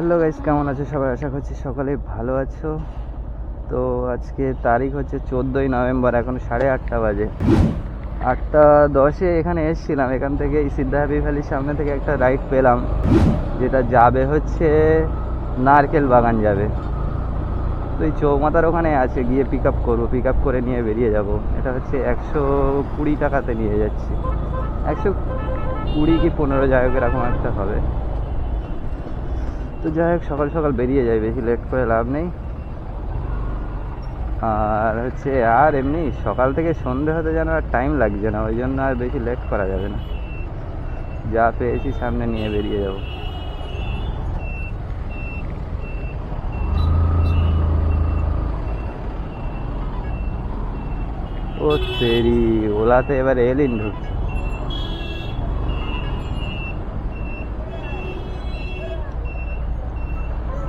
Hello guys, কেমন আছো সবাই? আশা করছি সকলে ভালো আছো। তো আজকে তারিখ হচ্ছে চোদ্দোই নভেম্বর, এখন সাড়ে আটটা বাজে। আটটা দশে এখানে এসেছিলাম, এখান থেকে এই সিদ্ধা হ্যাপি ভ্যালির সামনে থেকে একটা রাইড পেলাম, যেটা যাবে হচ্ছে নারকেল বাগান যাবে। তো এই চৌমাথার ওখানে আছে, গিয়ে পিক আপ করব পিক আপ করে নিয়ে বেরিয়ে যাব। এটা হচ্ছে একশো কুড়ি টাকাতে নিয়ে যাচ্ছি। একশো কুড়ি কি পনেরো যাই হোক, এরকম একটা হবে। তো যাই হোক, সকাল সকাল বেরিয়ে যায় বেশি লেট করে লাভ নেই। আর হচ্ছে, আর এমনি সকাল থেকে সন্ধে হতে যেন আর টাইম লাগছে না, ওই জন্য আর বেশি লেট করা যাবে না। যা পেয়েছি সামনে নিয়ে বেরিয়ে যাব। ও তেরি, ওলাতে এবার এলিন ঢুকছে।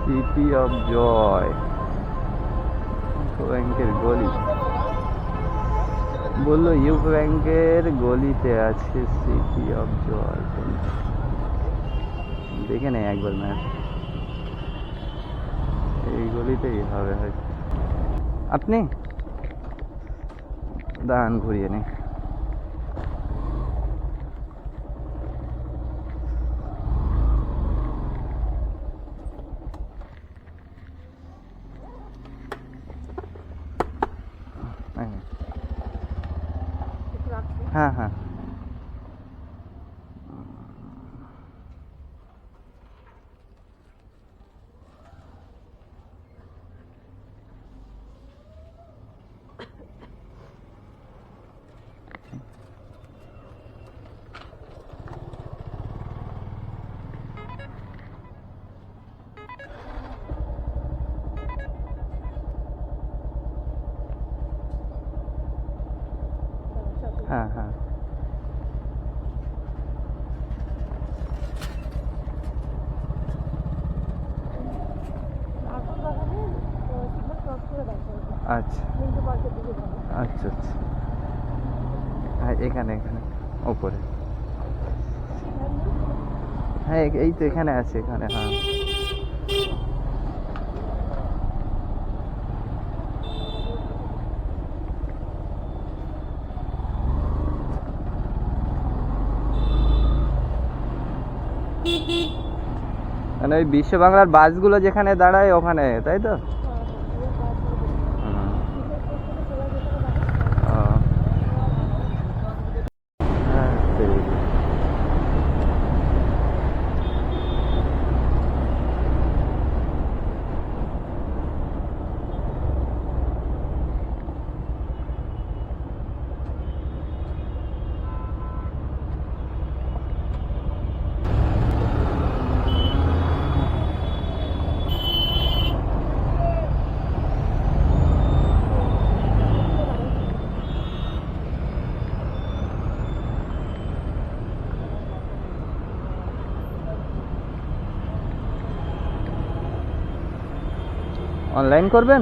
সিটি অফ জয় ব্যাংকের গলি। বলল ইউকো ব্যাংকের গলিতে আছে সিটি অফ জয় দেখে নেই একবার ম্যাপ। এই গলিতেই হবে হয়তো। আপনি? দাঁড়ান, ঘুরিয়ে নেই হ্যাঁ হ্যাঁ হ্যাঁ। এই- তো এখানে আছে, এখানে হ্যাঁ। মানে ওই বিশ্ব বাংলার বাসগুলো যেখানে দাঁড়ায় ওখানে, তাই তো হুম। ও। হ্যাঁ, সেই। অনলাইন করবেন?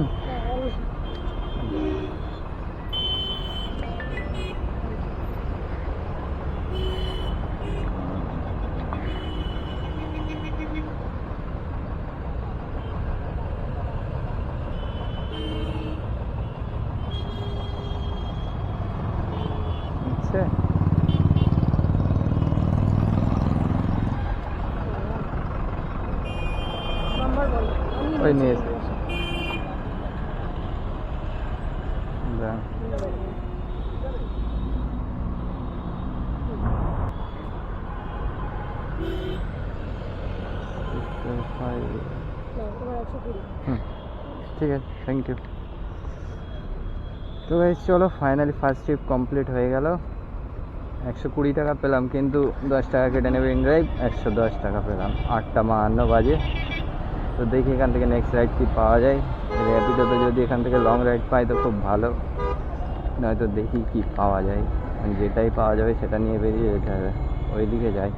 হুম ঠিক আছে থ্যাংক ইউ তো ভাই চলো ফাইনালি ফার্স্ট ট্রিপ কমপ্লিট হয়ে গেল। একশো কুড়ি টাকা পেলাম কিন্তু দশ টাকা কেটে নেবে ইনড্রাইভ একশো দশ টাকা পেলাম। আটটা বাহান্ন বাজে। তো দেখি এখান থেকে নেক্সট রাইড কি পাওয়া যায়। র্যাপিডোতে যদি এখান থেকে লং রাইড পাই তো খুব ভালো। নয়তো দেখি কি পাওয়া যায়। যেটাই পাওয়া যাবে সেটা নিয়ে বেরিয়ে যেতে হবে। ওইদিকে যাই।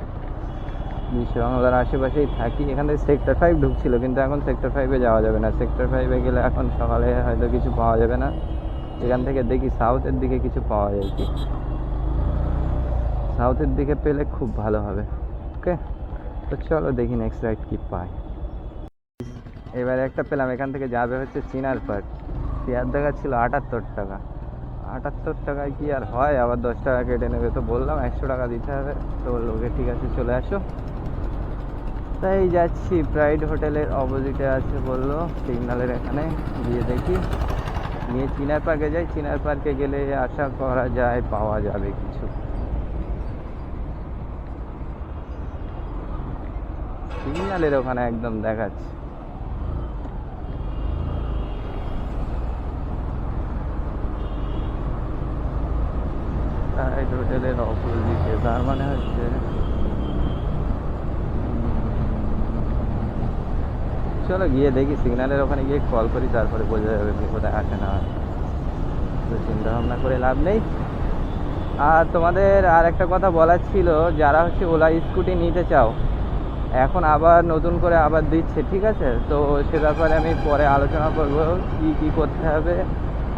বিশ্ব বাংলার আশেপাশেই থাকি। এখান থেকে সেক্টর ফাইভ ঢুকছিল, কিন্তু এখন সেক্টর ফাইভে যাওয়া যাবে না। সেক্টর ফাইভে গেলে এখন সকালে হয়তো কিছু পাওয়া যাবে না। এখান থেকে দেখি সাউথের দিকে কিছু পাওয়া যায় কি? সাউথের দিকে পেলে খুব ভালো হবে। ওকে তো চলো দেখি নেক্সট রাইড কি পাই এবারে একটা পেলাম, এখান থেকে যাবে হচ্ছে চিনার পার্ক। পেয়ার দেখাচ্ছিল আটাত্তর টাকা। আটাত্তর টাকায় কি আর হয়? আবার দশ টাকা কেটে নেবে তো বললাম, একশো টাকা দিতে হবে। তো বলল, ওকে, ঠিক আছে, চলে আসো। তাই যাচ্ছি প্রাইড হোটেলের অপোজিটে আছে বলল সিগনালের এখানে, গিয়ে দেখি। নিয়ে চিনার পার্কে যাই, চিনার পার্কে গেলে আশা করা যায় পাওয়া যাবে কিছু। সিগনালের ওখানে একদম দেখাচ্ছে। হোটেলের অপোজিটে, তার মানে হচ্ছে চলো গিয়ে দেখি সিগন্যালের ওখানে গিয়ে কল করি, তারপরে বোঝা যাবে কোথায় আসে না। তো চিন্তা ভাবনা করে লাভ নেই। আর তোমাদের আর একটা কথা বলার ছিল, যারা হচ্ছে ওলা স্কুটি নিতে চাও, এখন আবার নতুন করে আবার দিচ্ছে, ঠিক আছে? তো সে ব্যাপারে আমি পরে আলোচনা করব, কি কি করতে হবে,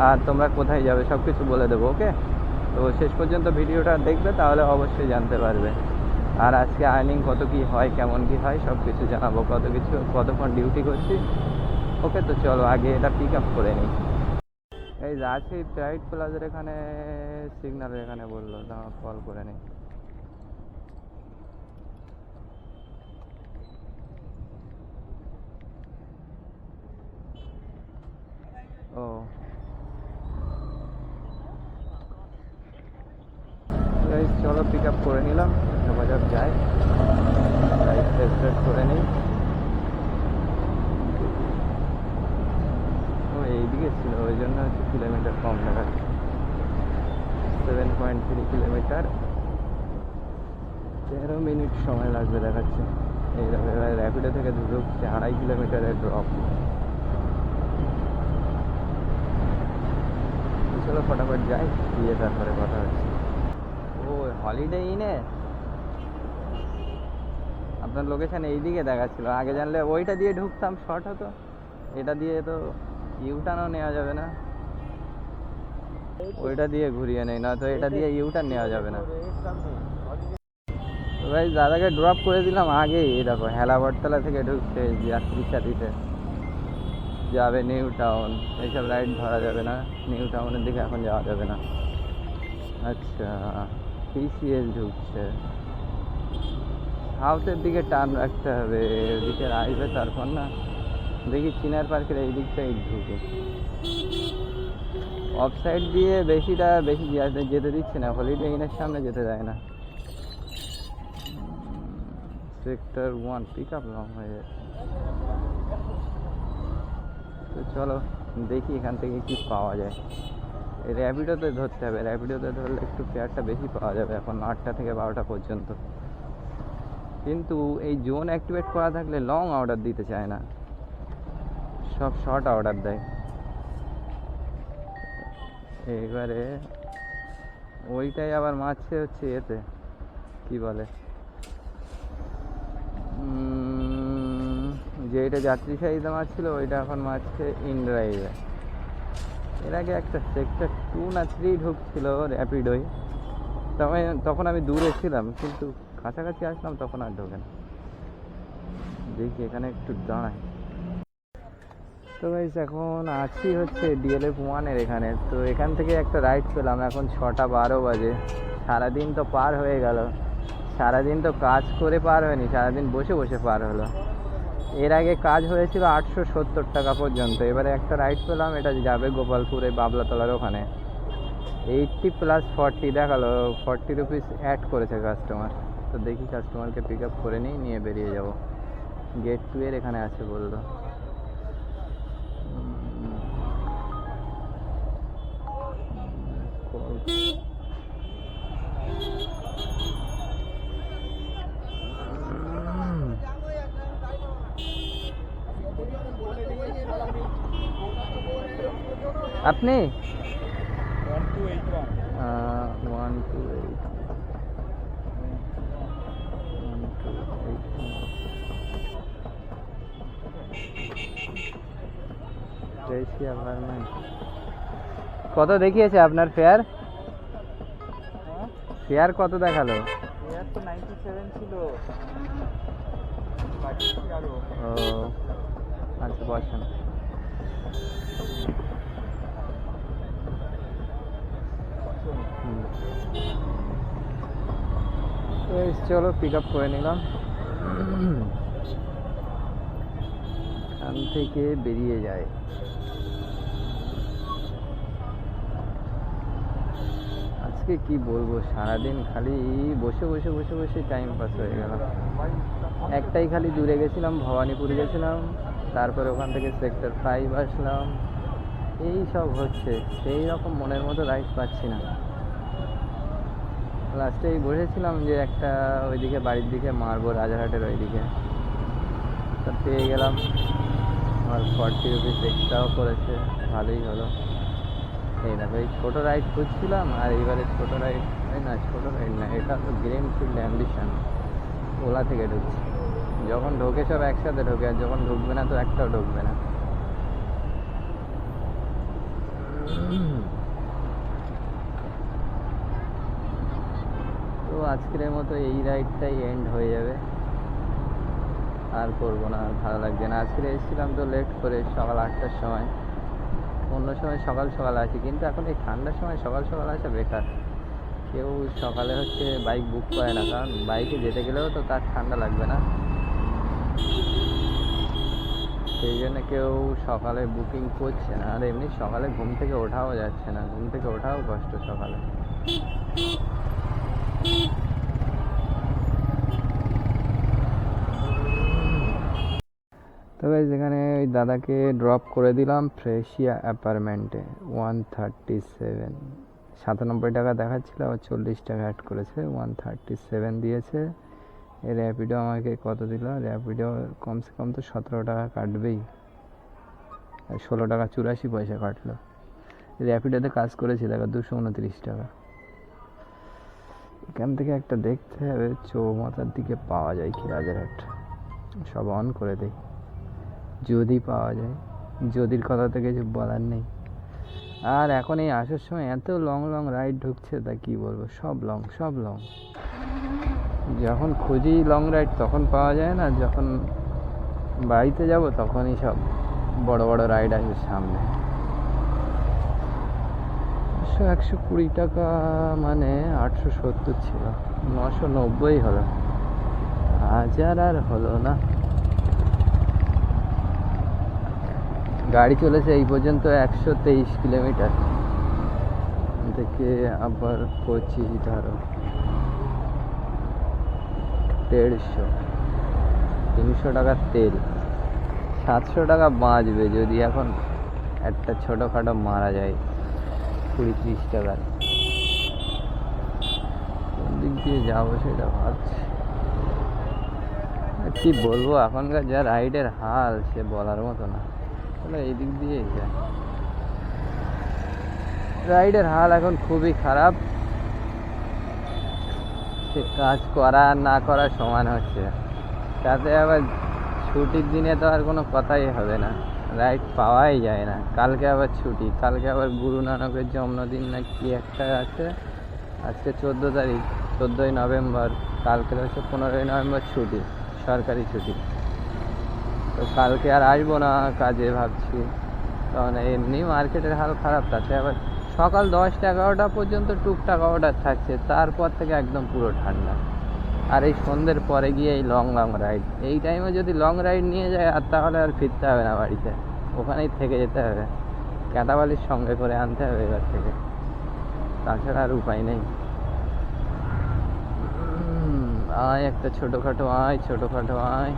আর তোমরা কোথায় যাবে সব কিছু বলে দেবো, ওকে? তো শেষ পর্যন্ত ভিডিওটা দেখবে, তাহলে অবশ্যই জানতে পারবে। আর আজকে আর্নিং কত কি হয়, কেমন কি হয় সব কিছু জানাব, কত কিছু, কতক্ষণ ডিউটি করছি। ওকে তো চলো, আগে এটা পিক আপ করে নিই। এই যে আছি প্রাইড প্লাজার এখানে সিগন্যালের এখানে বলল দাঁড়া কল করে নিই। ও। চলো পিক আপ করে নিলাম। যোগাযোগ যাই রাইট টেস্ট করে নিই। এইদিকে ছিল, ওই জন্য হচ্ছে কিলোমিটার কম দেখাচ্ছে সেভেন পয়েন্ট থ্রি কিলোমিটার তেরো মিনিট সময় লাগবে দেখাচ্ছে। এই র্যাপিডো থেকে ঢুকছে আড়াই কিলোমিটারের ড্রপ চলো, ফটাফট যাই, গিয়ে তারপরে কথা হচ্ছে। ও হলিডে ইনে আপনার লোকেশন এইদিকে দেখাচ্ছিল। আগে জানলে ওইটা দিয়ে ঢুকতাম শর্ট হতো। এটা দিয়ে তো ইউটার্নও নেওয়া যাবে না। ওইটা দিয়ে ঘুরিয়ে নেই না তো এটা দিয়ে ইউটার্ন নেওয়া যাবে না। ভাই, দাদাকে ড্রপ করে দিলাম আগেই। এই দেখো হেলাবরতলা থেকে ঢুকছে যাত্রীর সাথীতে। যাবে নিউ টাউন এইসব রাইড ধরা যাবে না। নিউ টাউনের দিকে এখন যাওয়া যাবে না। আচ্ছা পিসিএস ঢুকছে। হাউসের দিকে টার্ন রাখতে হবে ওদিকে আসবে তারপর না। দেখি চিনার পার্কের এই দিকটাই ঢুকে। অফ সাইড দিয়ে বেশিটা বেশি যেতে- দিচ্ছে না, হলিডে ইনের সামনে যেতে দেয় না। Sector one pick up long হয়ে যাচ্ছে তো চলো, দেখি এখান থেকে কি পাওয়া যায়। র্যাপিডোতে ধরতে হবে, র্যাপিডোতে ধরলে একটু ফেয়ারটা বেশি পাওয়া যাবে এখন আটটা থেকে বারোটা পর্যন্ত। কিন্তু এই জোন অ্যাক্টিভেট করা থাকলে লং অর্ডার দিতে চায় না। সব শর্ট অর্ডার দেয়। এবারে ওইটাই আবার মারছে হচ্ছে এতে। কি বলে? উম, যেটা যাত্রী সাহিতে মারছিল ওইটা এখন মারছে ইনড্রাইভে এর আগে একটা সেক্টর টু না থ্রি ঢুকছিল র্যাপিডোই তবে তখন আমি দূরে ছিলাম কিন্তু কাছাকাছি আসলাম, তখন আর ঢোকে না। দেখি এখানে একটু দাঁড়াই। তো গাইস এখন আছি হচ্ছে ডিএলএফ ওয়ানের এখানে। তো এখান থেকে একটা রাইড পেলাম, এখন ছটা বারো বাজে। সারাদিন তো পার হয়ে গেল। সারাদিন তো কাজ করে পার হয়নি, সারাদিন বসে বসে পার হলো। এর আগে কাজ হয়েছিল আটশো সত্তর টাকা পর্যন্ত। এবারে একটা রাইড পেলাম, এটা যাবে গোপালপুরে, বাবলাতলার ওখানে। এইটটি প্লাস ফর্টি দেখাল ফর্টি রুপিস অ্যাড করেছে কাস্টমার তো দেখি কাস্টমারকে পিক আপ করে নিই নিয়ে বেরিয়ে যাব। গেট টু এর এখানে আছে বলল উম, call- উম, আপনি ওয়ান টু এইট জয়সি অ্যাপার্টমেন্ট কত দেখিয়েছে আপনার ফেয়ার ফেয়ার কত দেখাল? তো ছিল। ও আচ্ছা বসেন। চলো পিক আপ করে নিলাম। এখান থেকে বেরিয়ে যায়। আজকে কি বলব? সারাদিন খালি বসে বসে বসে বসে টাইম পাস হয়ে গেল। একটাই খালি দূরে গেছিলাম, ভবানীপুর গেছিলাম, তারপরে ওখান থেকে সেক্টর ফাইভ আসলাম। এই সব হচ্ছে, সেই রকম মনের মতো রাইড পাচ্ছি না। লাস্টে বসেছিলাম যে একটা ওইদিকে বাড়ির দিকে, মারবো রাজারহাটের ওইদিকে। তা পেয়ে গেলাম। আমার ফর্টি রুপিস এক্সট্রাও করেছে, ভালোই হলো। এই ছোটো রাইড খুঁজছিলাম আর এইবারে ছোটো রাইড না, ছোটো রাইড না, এটা তো গ্রেন ফিল্ড অ্যাম্বিশন ওলা থেকে ঢুকছি। যখন ঢোকে সব একসাথে ঢোকে, আর যখন ঢুকবে না তো একটাও ঢুকবে না। তো আজকের মতো এই রাইডটাই এন্ড হয়ে যাবে। আর করব না ভালো লাগছে না। আজকে এসেছিলাম তো লেট করে, সকাল আটটার সময়। অন্য সময় সকাল সকাল আসি, কিন্তু এখন এই ঠান্ডার সময় সকাল সকাল আসা বেকার। কেউ সকালে হচ্ছে বাইক বুক করে না, কারণ বাইকে যেতে গেলেও তো তার ঠান্ডা লাগবে না। সেই জন্য কেউ সকালে বুকিং করছে না, আর এমনি সকালে ঘুম থেকে ওঠাও যাচ্ছে না, ঘুম থেকে ওঠাও কষ্ট সকালে। তো গাইজ এখানে ওই দাদাকে ড্রপ করে দিলাম ফ্রেশিয়া অ্যাপার্টমেন্টে ওয়ান থার্টি সেভেন সাতানব্বই টাকা দেখাচ্ছিল, আবার চল্লিশ টাকা অ্যাড করেছে ওয়ান থার্টি সেভেন দিয়েছে র্যাপিডো আমাকে কত দিল? র্যাপিডো কমসে কম তো সতেরো টাকা কাটবেই। আর ষোলো টাকা চুরাশি পয়সা কাটলো। র্যাপিডোতে কাজ করেছি, দেখো, দুশো উনত্রিশ টাকা। এখান থেকে একটা দেখতে হবে, চৌমাথার দিকে পাওয়া যায় কি রাজারহাট সব অন করে দেয় যদি পাওয়া যায়। যদির কথা তো কিছু বলার নেই। আর এখন এই আসার সময় এত লং লং রাইড ঢুকছে তা কি বলব? সব লং সব লং যখন খুঁজি লং রাইড তখন পাওয়া যায় না, যখন বাড়িতে যাব তখনই সব বড় বড় রাইড আসে সামনে। একশো একশো কুড়ি টাকা মানে আটশো সত্তর ছিল, নশো নব্বই হলো। হাজার আর হলো না। গাড়ি চলেছে এই পর্যন্ত একশো তেইশ কিলোমিটার। থেকে আবার পঁচিশ ধরো। দেড়শো। তিনশো টাকার তেল। সাতশো টাকা বাঁচবে যদি এখন একটা ছোটোখাটো মারা যায় কুড়ি ত্রিশ টাকার। কোন দিক দিয়ে যাব সেটা ভাবছি। কি বলব, এখনকার যা রাইডের হাল সে বলার মতো না। তাহলে এই দিক দিয়েই যায় রাইডের হাল এখন খুবই খারাপ। সে কাজ করা আর না করা সমান হচ্ছে। তাতে আবার ছুটির দিনে তো আর কোনো কথাই হবে না। রাইড পাওয়াই যায় না। কালকে আবার ছুটি। কালকে আবার গুরু নানকের জন্মদিন না কি একটা আছে? আজকে চোদ্দ তারিখ, চোদ্দোই নভেম্বর। কালকে হচ্ছে পনেরোই নভেম্বর ছুটি, সরকারি ছুটি। তো কালকে আর আসব না কাজে ভাবছি। কারণ এমনি মার্কেটের হাল খারাপ তাতে আবার সকাল দশটা এগারোটা পর্যন্ত টুকটাক অর্ডার থাকছে, তারপর থেকে একদম পুরো ঠান্ডা। আর এই সন্ধ্যের পরে গিয়ে এই লং লং রাইড এই টাইমে যদি লং রাইড নিয়ে যায়, আর তাহলে আর ফিরতে হবে না বাড়িতে। ওখানেই থেকে যেতে হবে। ক্যাটাবালির সঙ্গে করে আনতে হবে এবার থেকে। তাছাড়া আর উপায় নেই। আয় একটা ছোটোখাটো, আয় ছোটোখাটো, আয়।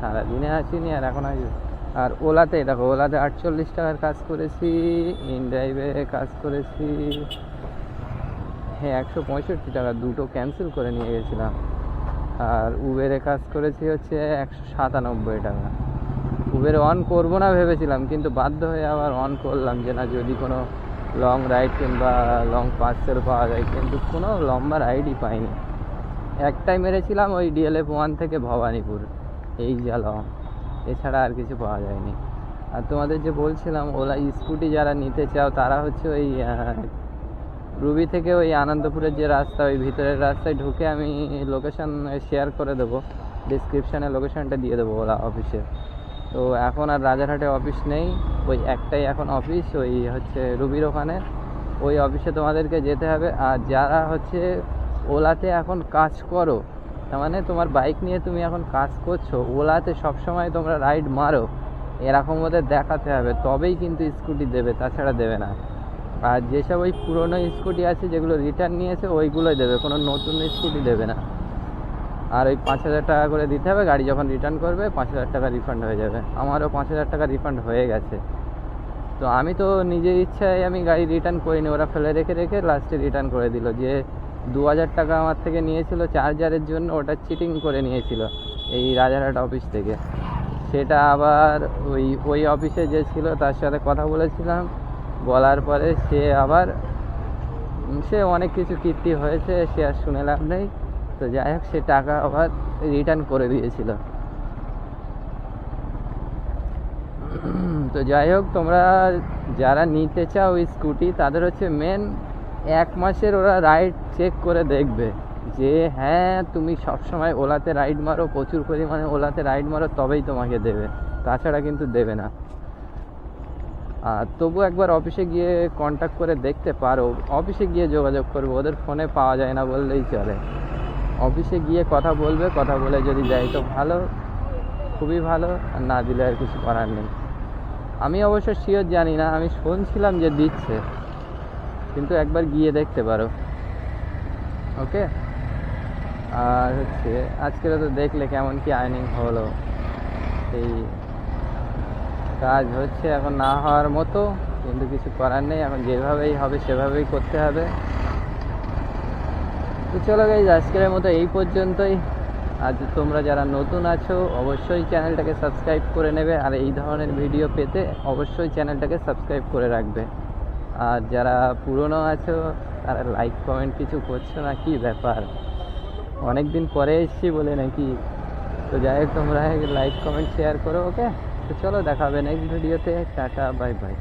সারাদিনে আসিনি আর এখন আসবে আর ওলাতে, দেখো, ওলাতে আটচল্লিশ টাকার কাজ করেছি ইন ড্রাইভে কাজ করেছি। হ্যাঁ একশো পঁয়ষট্টি টাকা দুটো ক্যান্সেল করে নিয়ে গেছিলাম। আর উবেরে কাজ করেছি হচ্ছে একশো সাতানব্বই টাকা। উবের অন করব না ভেবেছিলাম, কিন্তু বাধ্য হয়ে আবার অন করলাম যে না, যদি কোনো লং রাইড কিংবা লং পার্সেল পাওয়া যায়, কিন্তু কোনো লম্বা রাইডই পাইনি। একটাই মেরেছিলাম ওই ডিএলএফ ওয়ান থেকে ভবানীপুর, এই যা এছাড়া আর কিছু পাওয়া যায়নি। আর তোমাদের যে বলছিলাম, ওলা স্কুটি যারা নিতে চাও, তারা হচ্ছে ওই রুবি থেকে ওই আনন্দপুরের যে রাস্তা, ওই ভিতরের রাস্তায় ঢুকে আমি লোকেশন শেয়ার করে দেবো। ডিসক্রিপশানে লোকেশানটা দিয়ে দেবো ওলা অফিসে তো এখন আর রাজারহাটে অফিস নেই। ওই একটাই এখন অফিস ওই হচ্ছে রুবির ওখানে। ওই অফিসে তোমাদেরকে যেতে হবে। আর যারা হচ্ছে ওলাতে এখন কাজ করো। তার মানে তোমার বাইক নিয়ে তুমি এখন কাজ করছ। ওলাতে সবসময় তোমরা রাইড মারো। এরকম ওদের দেখাতে হবে। তবেই কিন্তু স্কুটি দেবে, তাছাড়া দেবে না। আর যেসব ওই পুরনো স্কুটি আছে, যেগুলো রিটার্ন নিয়েছে, ওইগুলোই দেবে। কোনো নতুন স্কুটি দেবে না। আর ওই পাঁচ হাজার টাকা করে দিতে হবে। গাড়ি যখন রিটার্ন করবে, পাঁচ হাজার টাকা রিফান্ড হয়ে যাবে। আমারও পাঁচ হাজার টাকা রিফান্ড হয়ে গেছে। তো আমি তো নিজের ইচ্ছায় আমি গাড়ি রিটার্ন করিনি। ওরা ফেলে রেখে রেখে লাস্টে রিটার্ন করে দিল যে দু হাজার টাকা আমার থেকে নিয়েছিল চার্জারের জন্য, ওটা চিটিং করে নিয়েছিল এই রাজারহাট অফিস থেকে। সেটা আবার ওই ওই অফিসে যে ছিল, তার সাথে কথা বলেছিলাম। বলার পরে সে আবার, সে অনেক কিছু কীর্তি হয়েছে, সে আর শুনে লাভ নেই। তো যাই হোক, সে টাকা আবার রিটার্ন করে দিয়েছিল। তো যাই হোক, তোমরা যারা নিতে চাও ওই স্কুটি তাদের হচ্ছে মেন এক মাসের ওরা রাইড চেক করে দেখবে যে হ্যাঁ তুমি সবসময় ওলাতে রাইড মারো, প্রচুর পরিমাণে ওলাতে রাইড মারো, তবেই তোমাকে দেবে। তাছাড়া কিন্তু দেবে না। আর তবু একবার অফিসে গিয়ে কন্ট্যাক্ট করে দেখতে পারো। অফিসে গিয়ে যোগাযোগ করবে, ওদের ফোনে পাওয়া যায় না বললেই চলে। অফিসে গিয়ে কথা বলবে, কথা বলে যদি দেয় তো ভালো, খুবই ভালো, আর না দিলে আর কিছু করার নেই। আমি অবশ্য শিওর জানি না, আমি শুনছিলাম যে দিচ্ছে। কিন্তু একবার গিয়ে দেখতে পারো। ওকে? আর হচ্ছে আজকে তো দেখলে কেমন কি আর্নিং হলো। এই কাজ হচ্ছে এখন না হওয়ার মতো, কিন্তু কিছু করার নেই। এখন যেভাবেই হবে, সেভাবেই করতে হবে। তো চলো গাইজ আজকের মতো এই পর্যন্তই। আজ তোমরা যারা নতুন আছো, অবশ্যই চ্যানেলটাকে সাবস্ক্রাইব করে নেবে। আর এই ধরনের ভিডিও পেতে অবশ্যই চ্যানেলটাকে সাবস্ক্রাইব করে রাখবে। আর যারা পুরনো আছো, তারা লাইক কমেন্ট কিছু করছ না? কি ব্যাপার? অনেক দিন পরে এসছি বলে নাকি। তো যাই হোক, তোমরা লাইক কমেন্ট শেয়ার করো ওকে তো চলো, দেখা হবে নেক্সট ভিডিওতে টাটা বাই বাই